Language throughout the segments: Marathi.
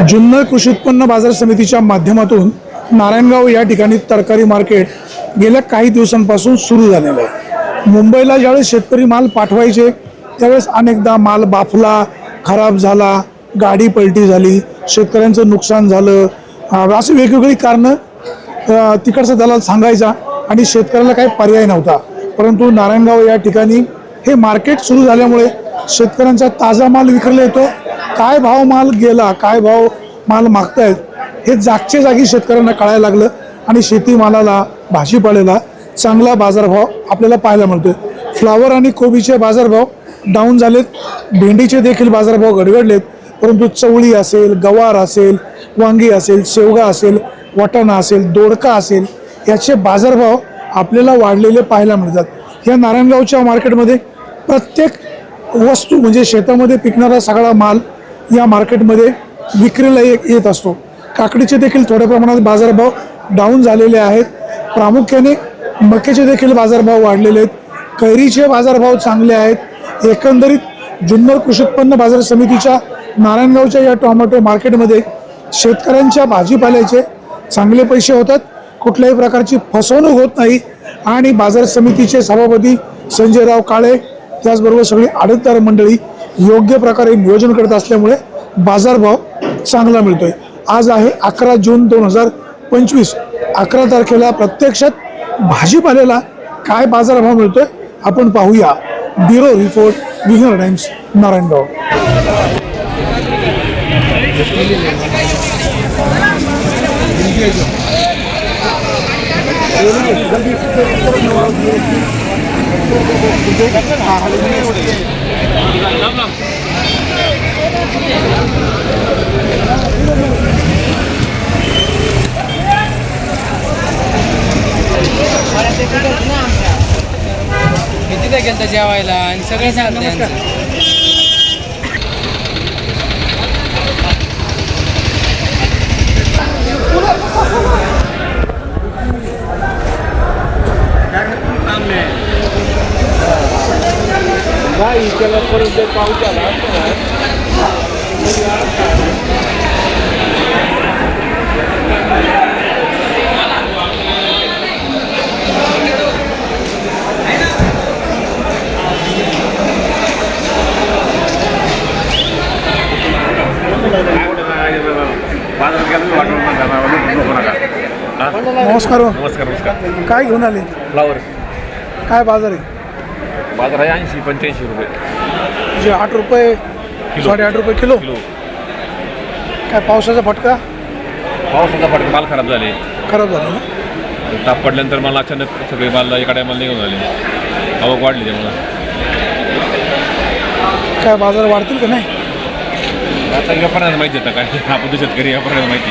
जुन्नर कृषी उत्पन्न बाजार समितीच्या माध्यमातून नारायणगाव या ठिकाणी तरकारी मार्केट गेल्या काही दिवसांपासून सुरू झालेलं आहे. मुंबईला ज्यावेळेस शेतकरी माल पाठवायचे त्यावेळेस अनेकदा माल बाफला खराब झाला गाडी पलटी झाली शेतकऱ्यांचं नुकसान झालं. अशी वेगवेगळी कारणं तिकडचा दलाल सांगायचा आणि शेतकऱ्याला काही पर्याय नव्हता. परंतु नारायणगाव या ठिकाणी हे मार्केट सुरू झाल्यामुळे शेतकऱ्यांचा ताजा माल विक्रीला येतो. काय भाव माल गेला काय भाव माल मागतायत हे जागच्या जागी शेतकऱ्यांना कळायला लागलं आणि शेतीमालाला भाजीपाल्याला चांगला बाजारभाव आपल्याला पाहायला मिळतोय. फ्लावर आणि कोबीचे बाजारभाव डाऊन झालेत. भेंडीचे देखील बाजारभाव गडगडलेत. परंतु चवळी असेल गवार असेल वांगी असेल शेवगा असेल वाटाणा असेल दोडका असेल याचे बाजारभाव आपल्याला वाढलेले पाहायला मिळतात. या नारायणगावच्या मार्केटमध्ये प्रत्येक वस्तू म्हणजे शेतामध्ये पिकणारा सगळा माल या मार्केटमध्ये विक्रीला येत असतो. काकडीचे देखील थोड्या प्रमाणात बाजारभाव डाऊन झालेले आहेत. प्रामुख्याने मक्याचे देखील बाजारभाव वाढलेले आहेत. कैरीचे बाजारभाव चांगले आहेत. एकंदरीत जुन्नर कृषी उत्पन्न बाजार समितीच्या नारायणगावच्या या टोमॅटो मार्केटमध्ये शेतकऱ्यांच्या भाजीपाल्याचे चांगले पैसे होतात. कुठल्याही प्रकारची फसवणूक होत नाही आणि बाजार समितीचे सभापती संजयराव काळे त्याचबरोबर सगळी आडतदार मंडळी योग्य प्रकारे नियोजन करत असल्यामुळे बाजारभाव चांगला मिळतोय. आज आहे अकरा जून दोन हजार पंचवीस. अकरा तारखेला प्रत्यक्षात भाजीपाल्याला काय बाजारभाव मिळतोय आपण पाहूया. ब्युरो रिपोर्ट विघ्नर टाइम्स नारायणगाव. किती काय गेलं जेवायला आणि सगळं सांगते यांचं. बाजारात गेलो वाटून नको नका हा? नमस्कार. नमस्कार नमस्कार काय घेऊन आले फ्लावर काय बाजार आहे बाजार आहे ऐंशी पंच्याऐंशी रुपये. जे आठ रुपये किलो. साडेआठ रुपये किलो. किलो. काय पावसाचा फटका? पावसाचा फटका माल खराब झाले. खराब झाला ना? ताप पडल्यानंतर मला अचानक सगळे माल एका माल निघून आले आवक वाढली त्यामुळं. काय बाजार वाढतील का नाही? आता व्यापाऱ्यांना माहिती आता काय. आपण तर शेतकरी व्यापाऱ्यांना माहिती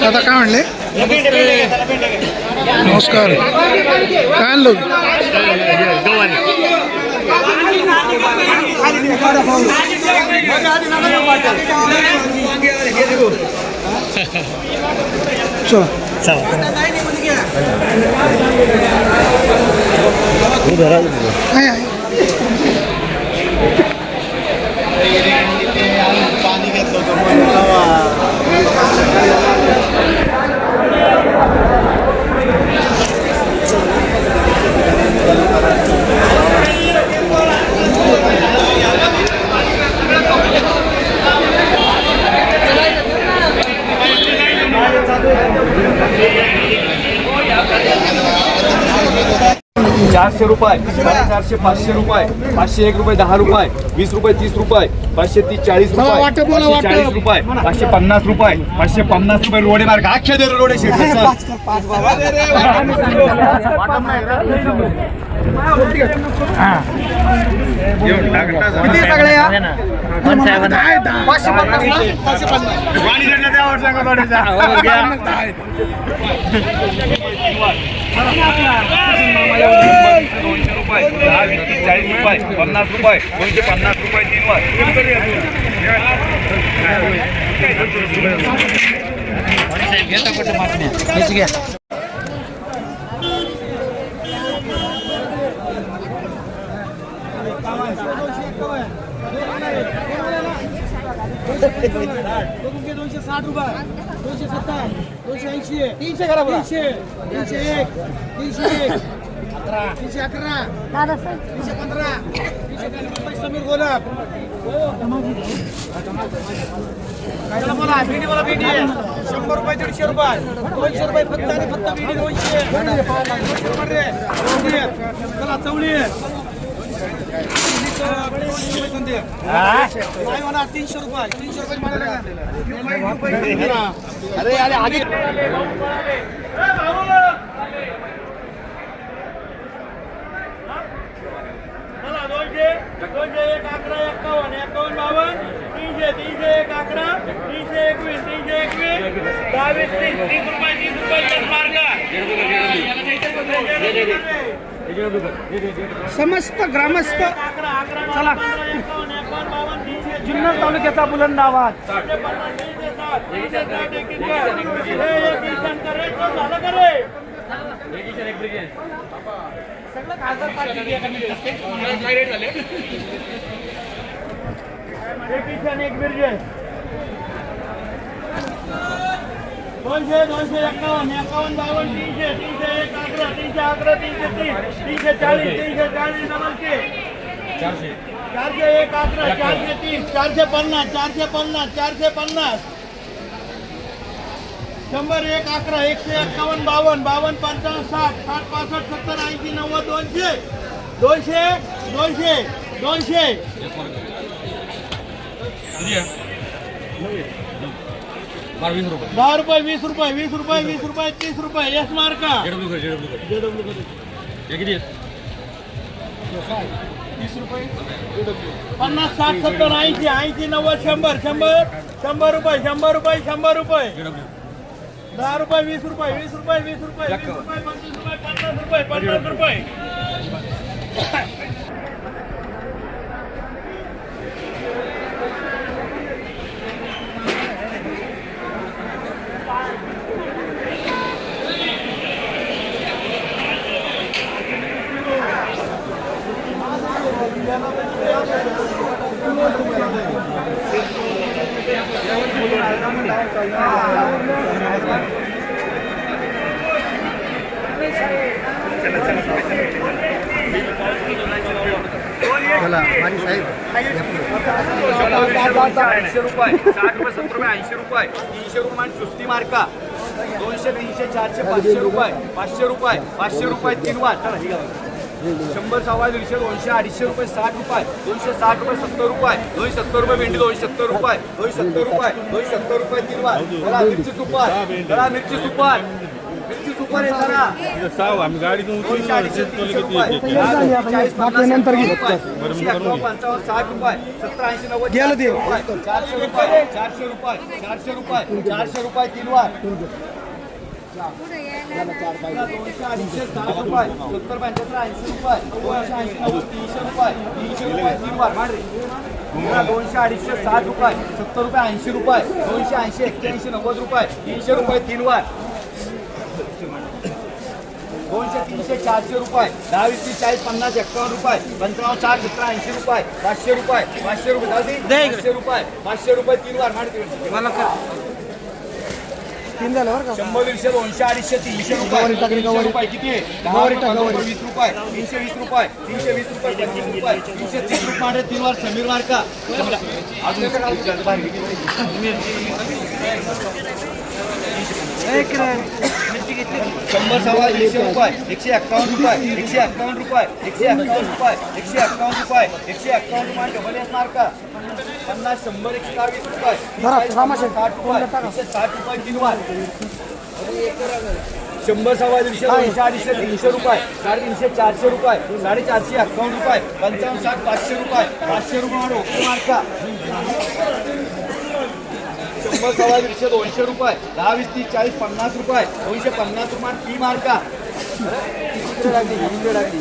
दादा काय म्हणले? नमस्कार. काय आणलं चला. चारशे रुपये साडेचारशे पाचशे रुपये पाचशे एक रुपये दहा रुपये वीस रुपये तीस रुपये पाचशे तीस चाळीस रुपये पाचशे चाळीस रुपये पाचशे पन्नास रुपये पाचशे पन्नास रुपये रोडे मार्ग अख्खे दे रोडे शेट दोनशे रुपये दहा वीस चाळीस रुपये पन्नास रुपये दोनशे पन्नास रुपये तीन दोनशे साठ रुपये दोनशे सत्तर दोनशे ऐंशी तीनशे करा तीनशे तीनशे एक तीनशे एक तीनशे अकरा तीनशे पंधरा. तीनशे समीर गोलाप. बोला भेंडी बोला भेंडी शंभर रुपये दीडशे रुपये. दोनशे रुपये फक्त आणि फक्त भेंडी दोनशे. चला चवळी आहेत. दोनशे रुपये संधी. काय म्हणा तीनशे रुपये तीनशे रुपये अरे अरे आगे दोनशे दोनशे एक अकरा बावन्न. तीनशे तीनशे एक अकरा तीनशे एकवीस तीनशे एकवीस दहावीस तीस तीस रुपये तीस रुपये मार्ग समस्त ग्रामस्थ चला। जुन्नर तालुक्याचा बुलंद आवाज। पन्नास दोनशे दोनशे एक्कावन्न एक्कावन्न बावन्न तीनशे तीनशे एक अकरा तीनशे अकरा तीनशे तीस तीनशे चाळीस तीनशे चाळीस नमस्ते चारशे. एक अकरा चारशे तीस चारशे पन्नास चारशे पन्नास चारशे पन्नास. शंभर एक अकरा एकशे एक्कावन्न बावन्न बावन्न पंचावन्न साठ साठ पासष्ट सत्तर ऐंशी नव्वद दोनशे. दोनशे दोनशे दोनशे. दहा रुपये वीस रुपये वीस रुपये वीस रुपये तीस रुपये यश मार्का पन्नास साठ सत्तर ऐंशी ऐंशी नव्वद शंभर शंभर शंभर रुपये शंभर रुपये शंभर रुपये दहा रुपये वीस रुपये वीस रुपये वीस रुपये वीस रुपये पंचवीस रुपये पन्नास रुपये पन्नास रुपये ऐंशी रुपये साठ रुपये सत्तर रुपये ऐंशी रुपये. तीनशे रुपये सुस्ती मार्का. दोनशे तीनशे चारशे पाचशे रुपये पाचशे रुपये पाचशे रुपये तीन वाट चला ही शंभर सव्वा दीडशे दोनशे अडीचशे रुपये साठ रुपये दोनशे साठ रुपये सत्तर रुपये दोनशे सत्तर रुपये भेंडी दोनशे सत्तर रुपये दोनशे सत्तर रुपये दोनशे सत्तर रुपये तीन मिरची सुपार चला मिरची सुपार. मिरची सुपार आहे चला आम्ही गाडीतून दोनशे अडीचशे तीनशे रुपये. चाळीस पन्नास रुपये. एकशे अठ्ठावन्न, पंचावन्न साठ रुपये सत्तर ऐंशी नव्वद चारशे रुपये. चारशे रुपये चारशे रुपये चारशे रुपये चारशे रुपये तीन वार. दोनशे अडीचशे साठ रुपये. सत्तर रुपये. दोनशे ऐंशी रुपये. तीनशे रुपये तीन वार मांडरे पुन्हा दोनशे अडीचशे साठ रुपये. सत्तर रुपये ऐंशी रुपये. दोनशे ऐंशी एक्क्याऐंशी नव्वद रुपये. तीनशे रुपये तीन वार दोनशे तीनशे चारशे रुपये. दहा वीस तीस चाळीस पन्नास एक्कावन्न रुपये. पंचावन्न साठ सतरा ऐंशी रुपये. पाचशे रुपये. पाचशे रुपये. पाचशे रुपये. पाचशे रुपये तीन वार मारते तीन झालं बरं का? शंभर दीडशे दोनशे अडीचशे तीनशे रुपये. तीनशे रुपये किती? आहे? दहा रुपये वीस रुपये. तीनशे वीस रुपये. तीनशे वीस रुपये पंचवीस रुपये. तीनशे तीस रुपये मांडे तीन वार समीर वार का अजून शंभर सव्वा दीडशे रुपये एकशे एक्कावन्न रुपये एकशे एक्कावन्न रुपये एकशे एक्कावन्न रुपये एकशे एक्कावन्न रुपये एकशे एक्कावन्न रुपये डबल एस मार्का. पन्नास शंभर एकशे वीस रुपये. साठ रुपये एकशे साठ रुपये किलोवाट शंभर सव्वा दीडशे दोनशे अडीचशे तीनशे रुपये. साडेतीनशे चारशे रुपये. साडेचारशे अकावन्न रुपये. पंचावन्न साठ पाचशे रुपये. पाचशे रुपये ओके मार्का. शंभर सव्वा दीडशे दोनशे रुपये. दहा वीस तीस चाळीस पन्नास रुपये. दोनशे पन्नास रुपये ती मार्का. इकडे लागली? लागली?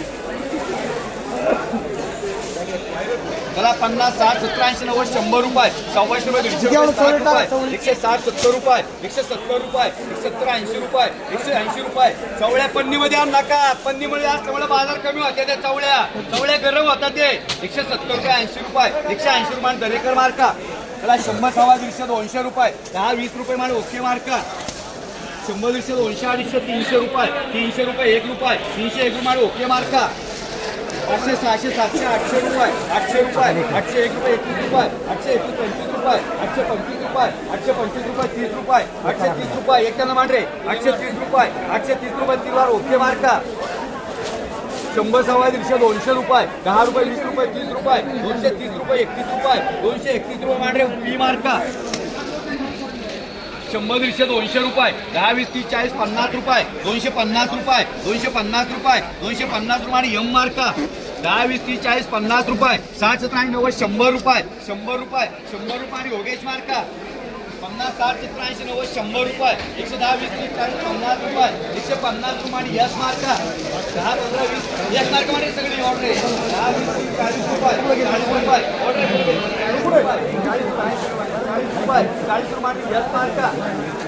मला पन्नास साठ सत्तर ऐंशी नव्वद शंभर रुपये. सव्वाशे रुपये दीडशे रुपये साठ रुपये. एकशे साठ सत्तर रुपये. एकशे सत्तर रुपये. एकशे सत्तर ऐंशी रुपये. एकशे ऐंशी रुपये. चवळ्या पन्नीमध्ये आण नका. पन्नीमध्ये असल्यामुळे बाजार कमी होते त्या चवळ्या. चवळ्या गरम होतात ते. एकशे सत्तर रुपये ऐंशी रुपये. एकशे ऐंशी रुपये दरेकर मार्का. त्याला शंभर सव्वा दीडशे दोनशे रुपये. दहा वीस रुपये मला ओके मार्का. शंभर दीडशे दोनशे अडीचशे तीनशे रुपये. तीनशे रुपये एक रुपये. तीनशे एक रुपये ओके मार्का. पाचशे सहाशे सातशे आठशे रुपये आठशे रुपये आठशे एक रुपये एकवीस रुपये आठशे एकवीस पंचवीस रुपये आठशे पंचवीस रुपये आठशे पंचवीस रुपये तीस रुपये आठशे तीस रुपये एक त्यांना मांडरे आठशे तीस रुपये आठशे तीस रुपये तीन ओके मार्का. शंभर सव्वा दीडशे दोनशे रुपये दहा रुपये वीस रुपये तीस रुपये दोनशे तीस रुपये एकतीस रुपये दोनशे एकतीस रुपये मांडरे पी मार्का. शंभर दीडशे दोनशे रुपये. दहा वीस तीस चाळीस पन्नास रुपये. दोनशे पन्नास रुपये. दोनशे पन्नास रुपये. दोनशे पन्नास रुपये आणि यम मार्का. दहा वीस तीस चाळीस पन्नास रुपये. साठ सतरा आणि नव्वद शंभर रुपये. शंभर रुपये. शंभर रुपये आणि योगेश मार्का. पन्नास साठ सतरा ऐंशी नव्वद शंभर रुपये. एकशे दहा वीस तीस चाळीस पन्नास रुपये. एकशे पन्नास रुपये आणि यश मार्का. दहा पंधरा वीस. यश मार्का म्हणजे सगळी ऑर्डर दहा वीस तीस चाळीस रुपये. चाळीस रुपये. ऑर्डर चाळीस रुपये चाळीस रुपये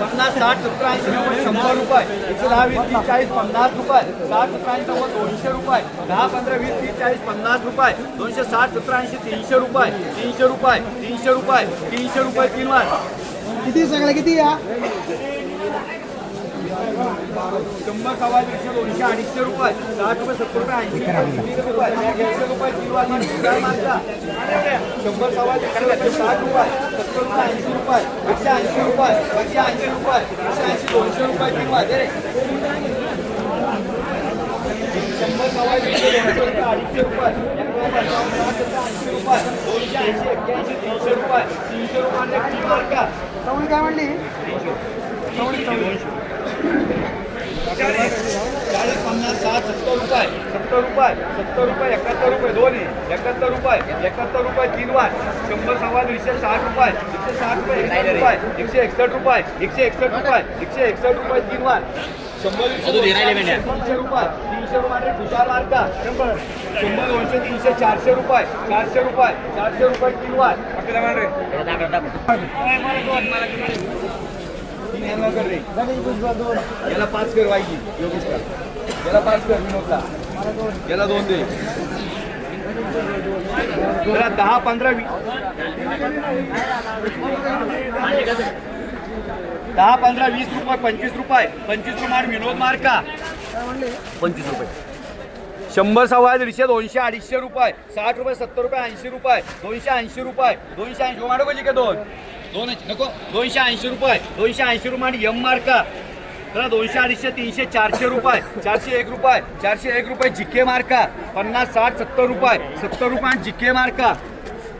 पन्नास साठ सत्तर ऐंशी नव्वद शंभर रुपये. एकशे दहा वीस तीस चाळीस पन्नास रुपये. साठ सत्तर ऐंशी नव्वद दोनशे रुपये. दहा पंधरा वीस तीस चाळीस पन्नास रुपये. दोनशे साठ सत्तर ऐंशी तीनशे रुपये. तीनशे रुपये. तीनशे रुपये. तीनशे रुपये तीन वार किती सगळं किती या? शंभर सव्वा दीडशे दोनशे अडीचशे रुपये साठ रुपये सत्तर रुपये ऐंशी रुपये एकशे रुपये शंभर सव्वा दीडशे साठ रुपये सत्तर रुपये ऐंशी रुपये एकशे ऐंशी रुपये एकशे ऐंशी रुपये एकशे ऐंशी दोनशे रुपये किंवा रे. शंभर सव्वा दीडशे दोनशे रुपये अडीचशे रुपये ऐंशी रुपये दोनशे ऐंशी एक्क्याऐंशी तीनशे रुपये तीनशे रुपये काय म्हणली चाळीस पन्नास साठ सत्तर रुपये सत्तर रुपये सत्तर रुपये एकाहत्तर रुपये दोन एकाहत्तर रुपये एकाहत्तर रुपये तीन वार शंभर सव्वा दीडशे साठ रुपये एकशे साठ रुपये एकसष्ट रुपये एकशे एकसष्ट रुपये एकशे एकसष्ट रुपये एकशे एकसष्ट रुपये तीन वार शंभर तीनशे रुपये तीनशे रुपये खुशाल मार्का शंभर. शंभर दोनशे तीनशे चारशे रुपये चारशे रुपये चारशे रुपये तीन वार तीन यांना कर रे याला पाच कर वाईची योगेश का याला पाच कर विनोदला. याला दोन दे. दहा पंधरा दहा पंधरा वीस रुपये पंचवीस रुपये. पंचवीस रुपये विनोद मार्का पंचवीस रुपये. शंभर सव्वा दीडशे दोनशे अडीचशे रुपये. साठ रुपये सत्तर रुपये ऐंशी रुपये. दोनशे ऐंशी रुपये. दोनशे ऐंशी माडो पाहिजे का दोन. दोन नको दोनशे ऐंशी रुपये दोनशे ऐंशी रुपये आणि यम मार्का तर दोनशे अडीचशे तीनशे चारशे रुपये चारशे एक रुपये चारशे एक रुपये जिके मार्का पन्नास साठ सत्तर रुपये सत्तर रुपये आणि जिके मार्का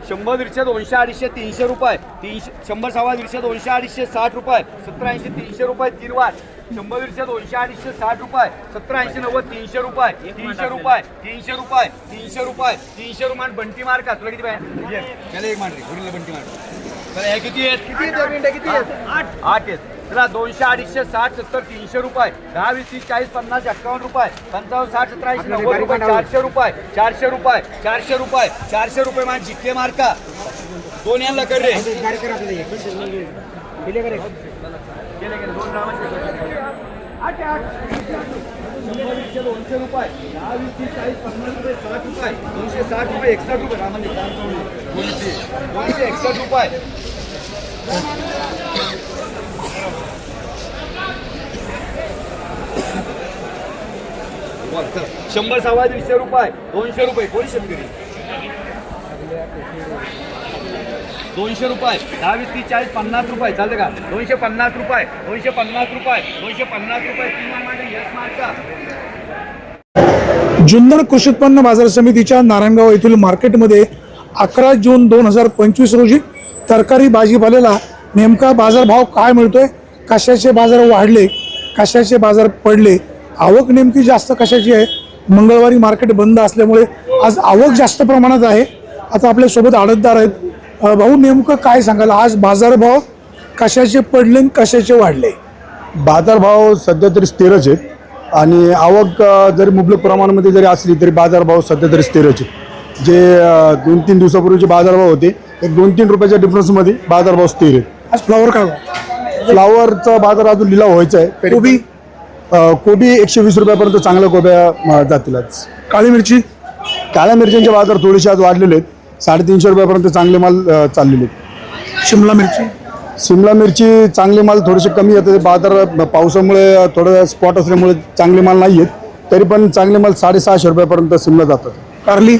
शंभर दीडशे दोनशे अडीचशे तीनशे रुपये तीनशे शंभर सव्वा दीडशे दोनशे अडीचशे साठ रुपये सत्तर ऐंशी तीनशे रुपये तीन वार शंभर दीडशे दोनशे अडीचशे साठ रुपये सत्तर ऐंशी नव्वद तीनशे रुपये तीनशे रुपये तीनशे रुपये तीनशे रुपये तीनशे रुपये बंटी मार्का. तुला किती पाहिजे? एक. बंटी मार तर हे किती आहेत? किती आहेत मिनिटं किती आहेत? आठ. आठ आहेत. चला दोनशे अडीचशे साठ सत्तर तीनशे रुपये. दहा वीस तीस चाळीस पन्नास एक्कावन्न रुपये. पंचावन्न साठ सत्तर नव्वद रुपये चारशे रुपये चारशे रुपये चारशे रुपये चारशे रुपये मान जिके मार्का दोन यांना कर रे. गेले गेले. दोन आठ आठ. शंभर एकशे दोनशे रुपये. दहा वीस तीस चाळीस पन्नास रुपये साठ रुपये. दोनशे साठ रुपये एकसष्ट रुपये. रामाने म्हणजे दोनशे दोनशे एकसष्ट रुपये. शंभर सव्वा दीडशे रुपये दोनशे रुपये. कोणी शेतकरी? दोनशे रुपये. दहा वीस तीस चाळीस पन्नास रुपये. चालते का? दोनशे पन्नास रुपये दोनशे पन्नास रुपये दोनशे पन्नास रुपये जुन्नर कृषी उत्पन्न बाजार समितीच्या नारायणगाव येथील मार्केटमध्ये अकरा जून दोन हजार पंचवीस रोजी तरकारी भाजीपाल्याला नेमका बाजारभाव काय मिळतोय कशाचे बाजार वाढले कशाचे बाजार पडले आवक नेमकी जास्त कशाची आहे मंगळवारी मार्केट बंद असल्यामुळे आज आवक जास्त प्रमाणात आहे. आता आपल्यासोबत आडतदार आहेत. भाऊ नेमकं काय सांगाल? आज बाजारभाव कशाचे पडले आणि कशाचे वाढले? बाजारभाव सध्या तरी स्थिरच आहेत. आणि आवक जरी मुबलक प्रमाणामध्ये जरी असली तरी बाजारभाव सध्या तरी स्थिरच आहेत. जे दोन तीन दिवसापूर्वीचे बाजारभाव होते एक दोन तीन रुपयाच्या डिफरन्समध्ये बाजारभाव स्थिर आहेत. आज फ्लॉवर काय भाव? फ्लावरचा बाजार अजून लिलाव व्हायचा आहे. कोबी कोबी एकशे वीस रुपयापर्यंत चांगल्या कोब्या जातील आज. काळी मिरची? काळ्या मिरच्यांचे बाजार थोडेसे आज वाढलेले आहेत. साडेतीनशे रुपयापर्यंत चांगले माल चाललेले आहेत. शिमला मिरची? शिमला मिरची चांगले माल थोडेसे कमी येतात बाजार पावसामुळे थोडं स्पॉट असल्यामुळे चांगले माल नाही आहेत तरी पण चांगले माल साडेसहाशे रुपयापर्यंत शिमला जातात कारली?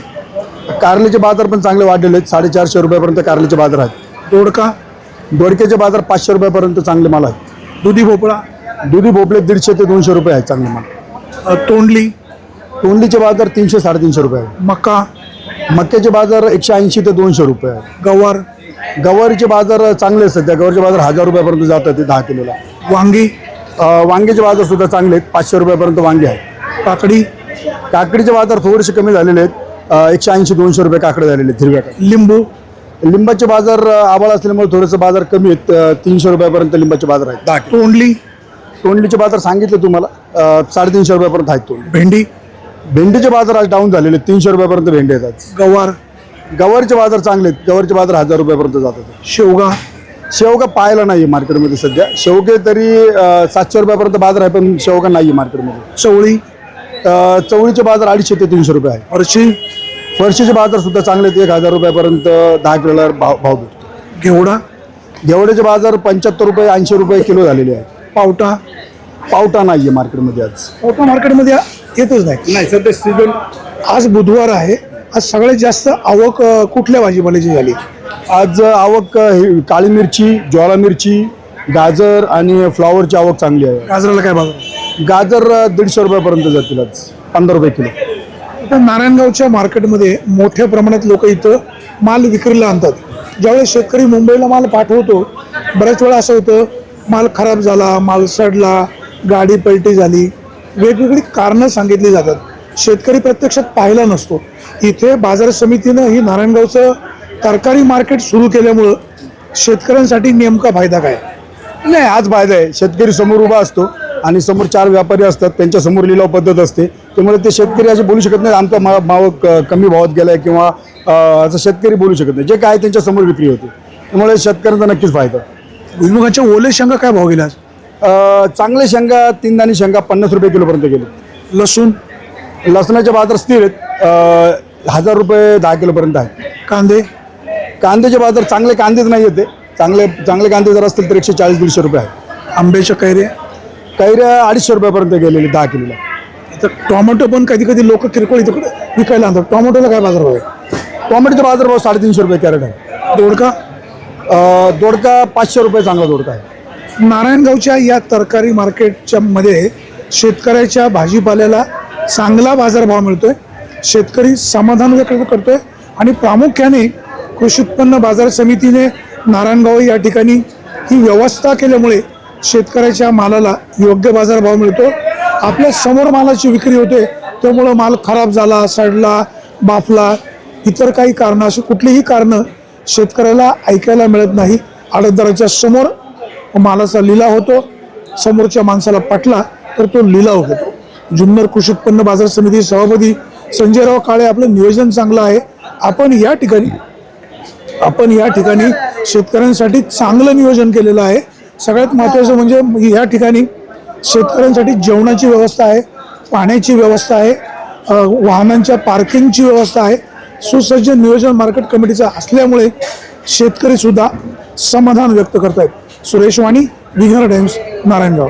कारल्याचे बाजार पण चांगले वाढलेले आहेत. साडेचारशे रुपयापर्यंत कारल्याचे बाजार आहेत. दोडका? दोडक्याचे बाजार पाचशे रुपयापर्यंत चांगले माल आहेत. दुधी भोपळा? दुधी भोपळे दीडशे ते दोनशे रुपये आहेत चांगले माल. तोंडली? तोंडलीचे बाजार तीनशे साडेतीनशे रुपये आहे मका मक्याचे बाजार एकशे ऐंशी ते दोनशे रुपये आहे गवार? गवारीचे बाजार चांगले आहेत सध्या गवारीचे बाजार हजार रुपयापर्यंत जातात ते दहा किलोला. वांगी? वांग्याचे बाजार सुद्धा चांगले आहेत. पाचशे रुपयापर्यंत वांगे आहेत काकडी? काकडीचे बाजार थोडेसे कमी झालेले आहेत. एकशे ऐंशी दोनशे रुपये काकडे झालेले आहेत हिरव्या. लिंबू? लिंबाचे बाजार अ, आभाळ असल्यामुळे थोडेसे बाजार कमी आहेत. तीनशे रुपयापर्यंत लिंबाचे बाजार आहेत. दहा तोंडली? तोंडलीचे बाजार सांगितले तुम्हाला. साडेतीनशे रुपयापर्यंत आहेत तोंडली. भेंडी? भेंडीचे बाजार आज डाऊन झालेले आहेत. तीनशे रुपयापर्यंत भेंडी आज. गवार? गवारीचे बाजार चांगले आहेत. गवारीचे बाजार हजार रुपयापर्यंत जातात. शेवगा? शेवगा पाहायला नाही मार्केटमध्ये सध्या. शेवगे तरी अ, सातशे रुपयापर्यंत बाजार आहे पण शेवगा नाही आहे मार्केटमध्ये. चवळी? अ, चवळीचे बाजार अडीचशे ते तीनशे रुपये आहे. फरशी? फरशीचे बाजार सुद्धा चांगले आहेत. एक हजार रुपयापर्यंत दहा किलोला भाव भाव भेटतो. घेवडा? घेवड्याचे बाजार पंच्याहत्तर रुपये ऐंशी रुपये किलो झालेले आहेत. पावटा? पावटा नाही आहे मार्केटमध्ये आज. पावटा मार्केटमध्ये येतच नाही. नाही सध्या सीझन आज बुधवार आहे. आज सगळ्यात जास्त आवक कुठल्या भाजीपाल्याची झाली? आज आवक ही काळी मिरची ज्वाला मिरची गाजर आणि फ्लॉवरची आवक चांगली आहे. गाजराला काय बाजार गाजर दीडशे रुपयापर्यंत जातील आज. पंधरा रुपये किलो. आता नारायणगावच्या मार्केटमध्ये मोठ्या प्रमाणात लोक इथं माल विक्रीला आणतात. ज्यावेळेस शेतकरी मुंबईला माल पाठवतो बऱ्याच वेळा असं होतं माल खराब झाला माल सडला गाडी पलटी झाली वेगवेगळी कारणं सांगितली जातात. शेतकरी प्रत्यक्षात पाहिला नसतो. इथे बाजार समितीनं ही नारायणगावचं तरकारी मार्केट सुरू केल्यामुळं शेतकऱ्यांसाठी नेमका फायदा काय? नाही आज फायदा आहे. शेतकरी समोर उभा असतो आणि समोर चार व्यापारी असतात. त्यांच्यासमोर लिलाव पद्धत असते. त्यामुळे ते शेतकरी असे बोलू शकत नाही आमचा मा माव कमी भावात गेलाय किंवा अ, असं शेतकरी बोलू शकत नाही. जे काय त्यांच्यासमोर विक्री होते. त्यामुळे शेतकऱ्यांचा नक्कीच फायदा. भुईमुगाच्या ओले शेंगा काय भाव गेला? अ, चांगले शेंगा तीन दाणी शेंगा पन्नास रुपये किलोपर्यंत गेले. लसूण? लसणाचे बाजार स्थिर आहेत. हजार रुपये दहा किलोपर्यंत आहेत. कांदे? कांद्याचे बाजार चांगले कांदेच नाही येते चांगले चांगले कांदे जर असतील तर एकशे चाळीस दीडशे रुपये आहेत. आंब्याच्या कैऱ्या? कैऱ्या अडीचशे रुपयापर्यंत गेलेले दहा किलोला. तर टोमॅटो पण कधी कधी लोक किरकोळ इकडे विकायला आणतात. टोमॅटोला काय बाजार भाव आहे? टोमॅटोचा बाजारभाव साडेतीनशे रुपये कॅरेट आहे. दोडका? दोडका पाचशे रुपये चांगला दोडका आहे. नारायणगावच्या या तरकारी मार्केटच्या मध्ये शेतकऱ्याच्या भाजीपाल्याला चांगला बाजारभाव मिळतो आहे शेतकरी समाधान व्यक्त आहे आणि प्रामुख्याने कृषी उत्पन्न बाजार समितीने नारायणगाव या ठिकाणी ही व्यवस्था केल्यामुळे शेतकऱ्याच्या मालाला योग्य बाजारभाव मिळतो. आपल्यासमोर मालाची विक्री होते त्यामुळं माल खराब झाला सडला बाफला इतर काही कारणं अशी कुठलीही कारणं शेतकऱ्याला ऐकायला मिळत नाही. आडतदाराच्या समोर मालाचा लिलाव होतो समोरच्या माणसाला पटला तर तो लिलाव होतो. जुन्नर कृषी उत्पन्न बाजार समिती सभापती संजयराव काळे आपलं नियोजन चांगलं आहे. आपण या ठिकाणी आपण या ठिकाणी शेतकऱ्यांसाठी चांगलं नियोजन केलेलं आहे. सगळ्यात महत्त्वाचं म्हणजे या ठिकाणी शेतकऱ्यांसाठी जेवणाची व्यवस्था आहे पाण्याची व्यवस्था आहे वाहनांच्या पार्किंगची व्यवस्था आहे. सुसज्ज नियोजन मार्केट कमिटीचं असल्यामुळे शेतकरी सुद्धा समाधान व्यक्त करत आहेत सुरेश वाणी विघर टाइम्स नारायणगाव.